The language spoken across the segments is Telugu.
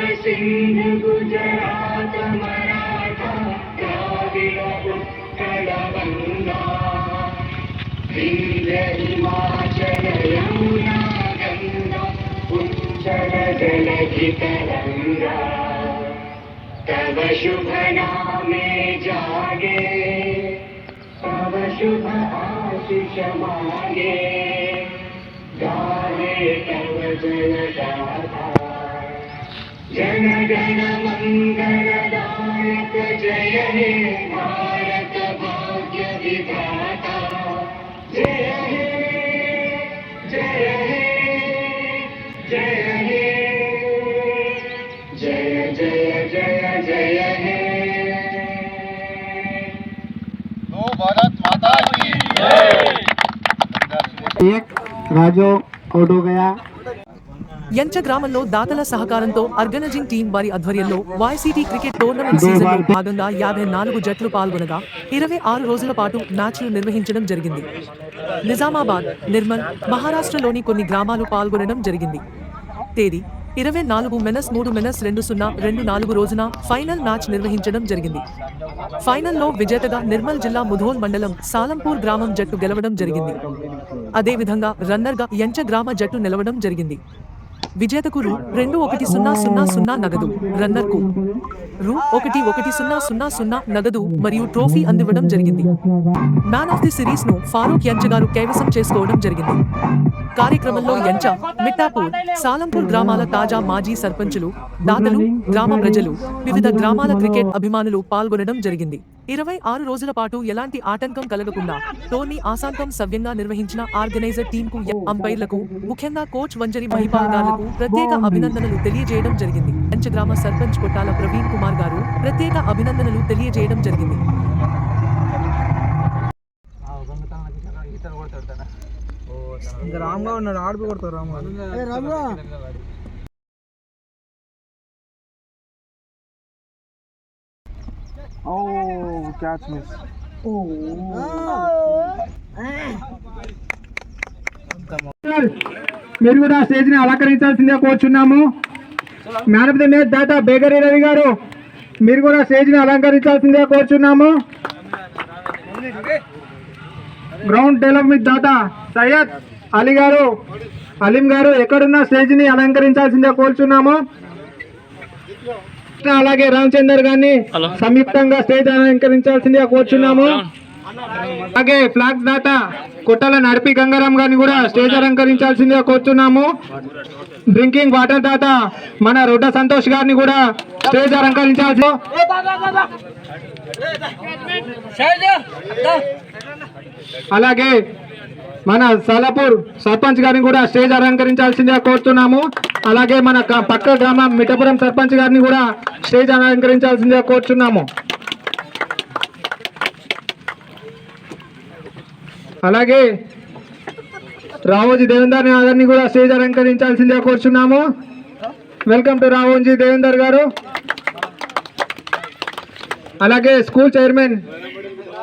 सिंध गुजरात मराठा द्राविड उत्कल हिमाचल यमुना गंगा उच्चल जलधि तरंगा तव शुभ नामे जागे, तव शुभ आशीष मांगे। गाहे तव जय गाथा जन गण मंगलदायक जय हे भारत जय हे जय हे जय हे जय जय जय जय हे भारत माता की एक राजो हो गया యంచ గ్రామంలో దాతల సహకారంతో ఆర్గనైజింగ్ టీం వారి ఆధ్వర్యంలో వైసీటీ క్రికెట్ టోర్నమెంట్ సీజన్లో భాగంగా యాభై నాలుగు జట్లు పాల్గొనగా ఇరవై ఆరు రోజుల పాటు మ్యాచ్లు నిర్వహించడం జరిగింది. నిజామాబాద్ నిర్మల్ మహారాష్ట్రలోని కొన్ని గ్రామాలు పాల్గొనడం జరిగింది. తేదీ ఇరవై నాలుగు మెనస్ మూడు మెనస్ రెండు సున్నా రెండు నాలుగు రోజున ఫైనల్ మ్యాచ్ నిర్వహించడం జరిగింది. ఫైనల్లో విజేతగా నిర్మల్ జిల్లా ముధోల్ మండలం సాలంపూర్ గ్రామం జట్టు గెలవడం జరిగింది. అదేవిధంగా రన్నర్గా యంచ గ్రామ జట్టు నిలవడం జరిగింది. విజేతకు రూ. రెండు ఒకటి సున్నా సున్నా సున్నా నగదు. రన్నర్కు రూ. ఒకటి ఒకటి సున్నా సున్నా సున్నా నగదు మరియు ట్రోఫీ అందివ్వడం జరిగింది. మ్యాన్ ఆఫ్ ది సిరీస్ను ఫారూక్ యంచ గారు కైవసం చేసుకోవడం జరిగింది. కార్యక్రమంలో ఎంచ మిట్టాపూర్ సాలంపూర్ గ్రామాల తాజా మాజీ సర్పంచులు దాతలు గ్రామ ప్రజలు వివిధ గ్రామాల క్రికెట్ అభిమానులు పాల్గొనడం జరిగింది. ఇరవై ఆరు రోజుల పాటు ఎలాంటి ఆటంకం కలగకుండా టోర్నీ ఆశాంతం సవ్యంగా నిర్వహించిన ఆర్గనైజర్ టీం కు అంపైర్లకు ముఖ్యంగా కోచ్ వంజరి మహిపాల్ గారులకు ప్రత్యేక అభినందనలు తెలియజేయడం జరిగింది. పంచగ్రామ సర్పంచ్ కొట్టాల ప్రవీణ్ కుమార్ గారు ప్రత్యేక అభినందనలు తెలియజేయడం జరిగింది. ఇంకా రామ్గా ఉన్నాడు ఆడిపి కొడతారు రామ్ ఓ క్యాచ్ మిస్. మీరు కూడా స్టేజ్ని అలంకరించాల్సిందిగా కోరుచున్నాము. మ్యాన్ ఆఫ్ ది మ్యాచ్ దాత బేగరి రవి గారు. మీరు కూడా స్టేజ్ని అలంకరించాల్సిందిగా కోరుచున్నాము. గ్రౌండ్ డెవలప్మెంట్ దాత సయ్యద్ అలీ గారు. అలీం గారు ఎక్కడున్న స్టేజ్ని అలంకరించాల్సిందిగా కోరుచున్నాము. అలాగే రామచందర్ గారిని సంయుక్తంగా స్టేజ్ అలంకరించాల్సిందిగా కోరుచున్నాము. అలాగే ఫ్లాగ్ దాత కొట్టల నడిపి గంగారాం గారిని కూడా స్టేజ్ అలంకరించాల్సిందిగా కోరుతున్నాము డ్రింకింగ్ వాటర్ దాత మన రొడ్డ సంతోష్ గారిని కూడా స్టేజ్ అలంకరించాల్సి అలాగే మన సాలాపూర్ సర్పంచ్ గారిని కూడా స్టేజ్ అలంకరించాల్సిందిగా కోరుతున్నాము. అలాగే మన పక్క గ్రామం మిఠపురం సర్పంచ్ గారిని కూడా స్టేజ్ అలంకరించాల్సిందిగా కోరుచున్నాము. అలాగే రావోజీ దేవేందర్ గారిని కూడా స్టేజ్ అలంకరించాల్సిందిగా కోరుచున్నాము. వెల్కమ్ టు రావోజీ దేవేందర్ గారు. అలాగే స్కూల్ చైర్మన్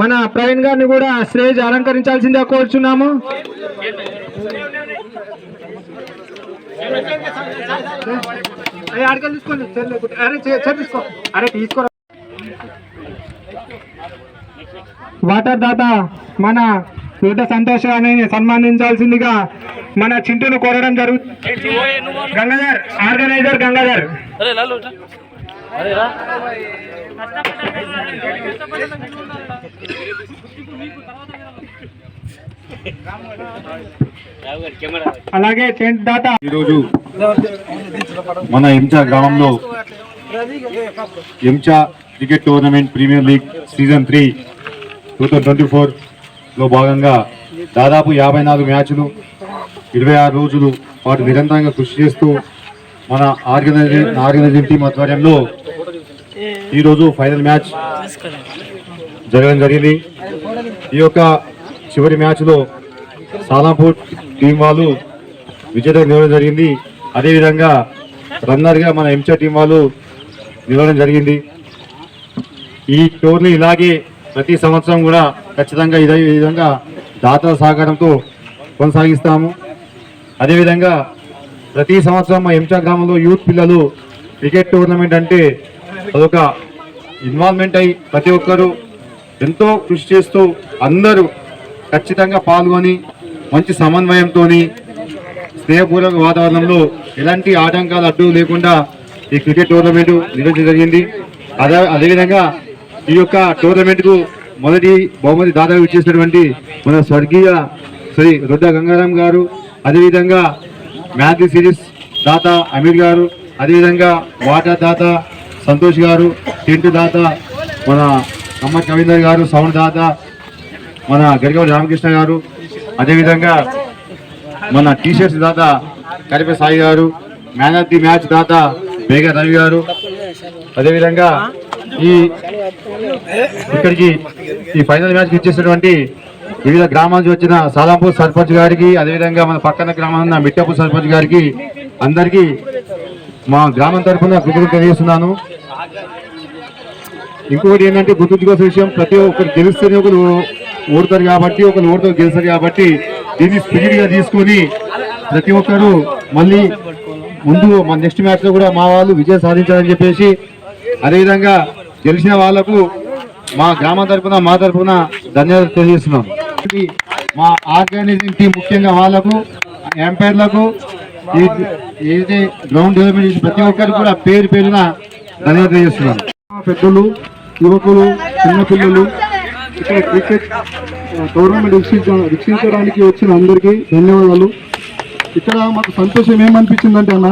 మన ప్రవీణ్ గారిని కూడా స్టేజ్ అలంకరించాల్సిందిగా కోరుచున్నాము. అరే. అరే అరే వాటర్ దాత మన పెద్ద సంతోష్ గారిని సన్మానించాల్సిందిగా మన చింటూను కోరడం జరుగుతుంది గంగాధర్ ఆర్గనైజర్ గంగాధర్. అలాగే టెంట్ దాత ఈరోజు మన ఎంచా గ్రామంలో ఎంచా cricket tournament premier league season three two thousand twenty ఫోర్లో భాగంగా దాదాపు యాభై నాలుగు మ్యాచ్లు ఇరవై ఆరు రోజులు వాటి నిరంతరంగా కృషి చేస్తూ మన ఆర్గనైజింగ్ ఆర్గనైజింగ్ టీం ఆధ్వర్యంలో ఈరోజు ఫైనల్ మ్యాచ్ జరగడం జరిగింది. ఈ యొక్క చివరి మ్యాచ్లో సాలాపూర్ టీం వాళ్ళు విజేత నిలవడం జరిగింది. అదేవిధంగా రన్నర్గా మన ఎంచా టీం వాళ్ళు నిలవడం జరిగింది. ఈ టోర్ని ఇలాగే ప్రతి సంవత్సరం కూడా ఖచ్చితంగా ఇదే విధంగా దాతల సహకారంతో కొనసాగిస్తాము. అదేవిధంగా ప్రతి సంవత్సరం మా ఎంచా గ్రామంలో యూత్ పిల్లలు క్రికెట్ టోర్నమెంట్ అంటే అదొక ఇన్వాల్వ్మెంట్ అయి ప్రతి ఒక్కరూ ఎంతో కృషి చేస్తూ అందరూ ఖచ్చితంగా పాల్గొని మంచి సమన్వయంతో స్నేహపూర్వక వాతావరణంలో ఎలాంటి ఆటంకాలు అడ్డు లేకుండా ఈ క్రికెట్ టోర్నమెంట్ నిర్వహించడం జరిగింది. అదే అదేవిధంగా ఈ యొక్క టోర్నమెంట్కు మొదటి బహుమతి దాదాపు ఇచ్చేసినటువంటి మన స్వర్గీయ శ్రీ రొడ్డ గంగారాం గారు అదేవిధంగా మ్యాథ్ సిరీస్ దాత అమీర్ గారు అదేవిధంగా వాటర్ దాత సంతోష్ గారు టెంట్ దాత మన అమ్మ కవీందర్ గారు సౌండ్ దాత మన గరిగవ రామకృష్ణ గారు అదేవిధంగా మన టీషర్ట్స్ దాత కరిపే సాయి గారు మ్యాన్ ఆఫ్ ది మ్యాచ్ దాత బేగ రవి గారు అదేవిధంగా ఈ ఇక్కడికి ఈ ఫైనల్ మ్యాచ్కి ఇచ్చేసినటువంటి వివిధ గ్రామాల నుంచి వచ్చిన సాలాంపూర్ సర్పంచ్ గారికి అదేవిధంగా మన పక్కన గ్రామం ఉన్న మిట్టపూర్ సర్పంచ్ గారికి అందరికీ మా గ్రామం తరఫున కృతజ్ఞత తెలియజేస్తున్నాను. ఇంకొకటి ఏంటంటే గుర్తుంచుకోవాల్సిన విషయం ప్రతి ఒక్కరు గెలుస్తేనే ఒకరు ఓడతారు కాబట్టి ఒకరు ఓడతారు గెలుస్తారు కాబట్టి దీన్ని స్పీడ్గా తీసుకొని ప్రతి ఒక్కరు మళ్ళీ ముందు మన నెక్స్ట్ మ్యాచ్లో కూడా మా వాళ్ళు విజయం సాధించాలని చెప్పేసి అదేవిధంగా గెలిచిన వాళ్ళకు మా గ్రామం తరఫున మా తరఫున ధన్యవాదాలు తెలియజేస్తున్నాం. మా ఆర్గనైజింగ్ టీం ముఖ్యంగా వాళ్ళకు ఎంపైర్లకు ఏదైతే గ్రౌండ్ డెవలప్మెంట్ ప్రతి ఒక్కరు కూడా పేరు పేరున ధన్యవాదాలు తెలియజేస్తున్నాం. పెద్దలు యువకులు చిన్నపిల్లలు ఇక్కడ క్రికెట్ టోర్నమెంట్ వీక్షించ వీక్షించడానికి వచ్చిన అందరికీ ధన్యవాదాలు. ఇక్కడ మాకు సంతోషం ఏమనిపించిందంటే అన్న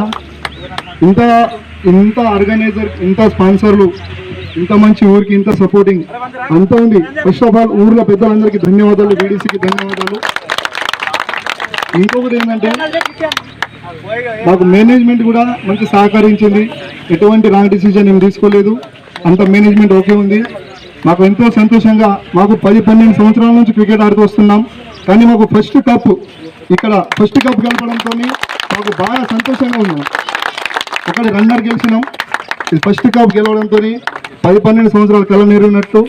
ఇంత ఇంత ఆర్గనైజర్ ఇంత స్పాన్సర్లు ఇంత మంచి ఊరికి ఇంత సపోర్టింగ్ అంత ఉంది. ఫస్ట్ ఆఫ్ ఆల్ ఊర్లో పెద్దలందరికీ ధన్యవాదాలు బీడీసీకి ధన్యవాదాలు. ఇంకొకటి ఏంటంటే మాకు మేనేజ్మెంట్ కూడా మంచి సహకరించింది. ఎటువంటి రాంగ్ డిసిజన్ ఏం తీసుకోలేదు. అంత మేనేజ్మెంట్ ఓకే ఉంది. మాకు ఎంతో సంతోషంగా మాకు పది పన్నెండు సంవత్సరాల నుంచి క్రికెట్ ఆడుతూ వస్తున్నాం. కానీ మాకు ఫస్ట్ కప్ ఇక్కడ ఫస్ట్ కప్ గెలపడంతో మాకు బాగా సంతోషంగా ఉన్నాం. అక్కడ రన్నర్ గెలిచినాం. ఇది ఫస్ట్ కప్ గెలవడంతో పది పన్నెండు సంవత్సరాల కళ నెరవేరినట్టు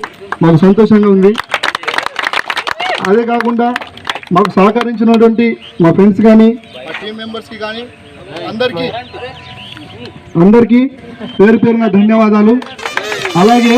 మాకు సంతోషంగా ఉంది. అదే కాకుండా మాకు సహకరించినటువంటి మా ఫ్రెండ్స్ కానీ మా టీం మెంబర్స్కి కానీ అందరికీ అందరికీ పేరు పేరున ధన్యవాదాలు. అలాగే